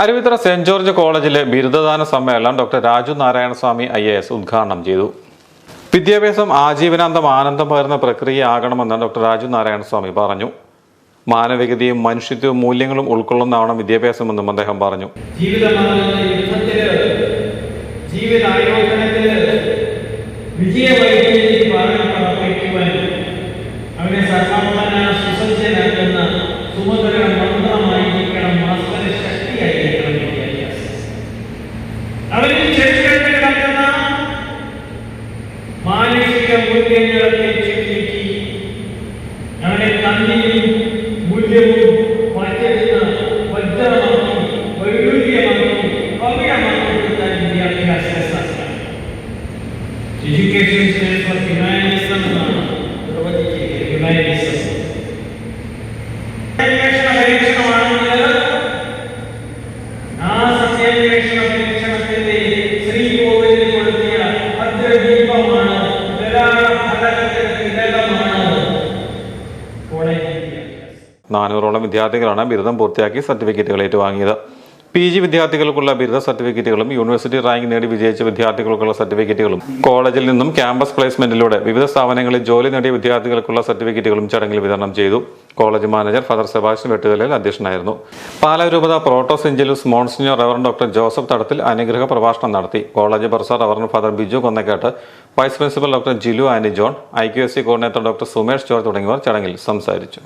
Aruvithura saint George കോളേജിലെ ബിരുദദാന സമ്മേളനം doctor Raju Narayanaswamy I A S ഉദ്ഘാടനം ചെയ്തു. വിദ്യാഭ്യാസം ആജീവനാന്തം ആനന്ദം പകരുന്ന പ്രക്രിയയാകണമെന്ന് ഡോക്ടർ രാജു നാരായണസ്വാമി പറഞ്ഞു. മാനവികതയും മനുഷ്യത്വവും മൂല്യങ്ങളും ഉൾക്കൊള്ളുന്നതാണ് വിദ്യാഭ്യാസമെന്നും അദ്ദേഹം പറഞ്ഞു. വിജയവൈദ്യുതി അവരിൽ ചെറുകിടന്ന് കിടക്കുന്ന മാനുഷിക മൂല്യങ്ങളെ ചുറ്റി അവനെ നന്ദിയും മൂല്യവും മാറ്റുന്ന വജ്രമാക്കി വൈഡൂര്യമാക്കി ഭവ്യമാക്കി വിദ്യാഭ്യാസ എഡ്യൂക്കേഷൻ നാനൂറോളം വിദ്യാർത്ഥികളാണ് ബിരുദം പൂർത്തിയാക്കി സർട്ടിഫിക്കറ്റുകൾ ഏറ്റുവാങ്ങിയത്. പി ജി വിദ്യാർത്ഥികൾക്കുള്ള ബിരുദ സർട്ടിഫിക്കറ്റുകളും യൂണിവേഴ്സിറ്റി റാങ്ക് നേടി വിജയിച്ച വിദ്യാർത്ഥികൾക്കുള്ള സർട്ടിഫിക്കറ്റുകളും കോളേജിൽ നിന്നും ക്യാമ്പസ് പ്ലേസ്മെന്റിലൂടെ വിവിധ സ്ഥാപനങ്ങളിൽ ജോലി നേടിയ വിദ്യാർത്ഥികൾക്കുള്ള സർട്ടിഫിക്കറ്റുകളും ചടങ്ങിൽ വിതരണം ചെയ്തു. College manager father Sebastian Vettukalil അധ്യക്ഷനായിരുന്നു. പാലാരൂപത protosyncellus monsignor reverend doctor Joseph Thadathil അനുഗ്രഹ പ്രഭാഷണം നടത്തി. College bursar reverend father Biju Konnakkattu vice principal doctor Jilu Annie John I S C coordinator doctor Sumesh George തുടങ്ങിയവർ ചടങ്ങിൽ സംസാരിച്ചു.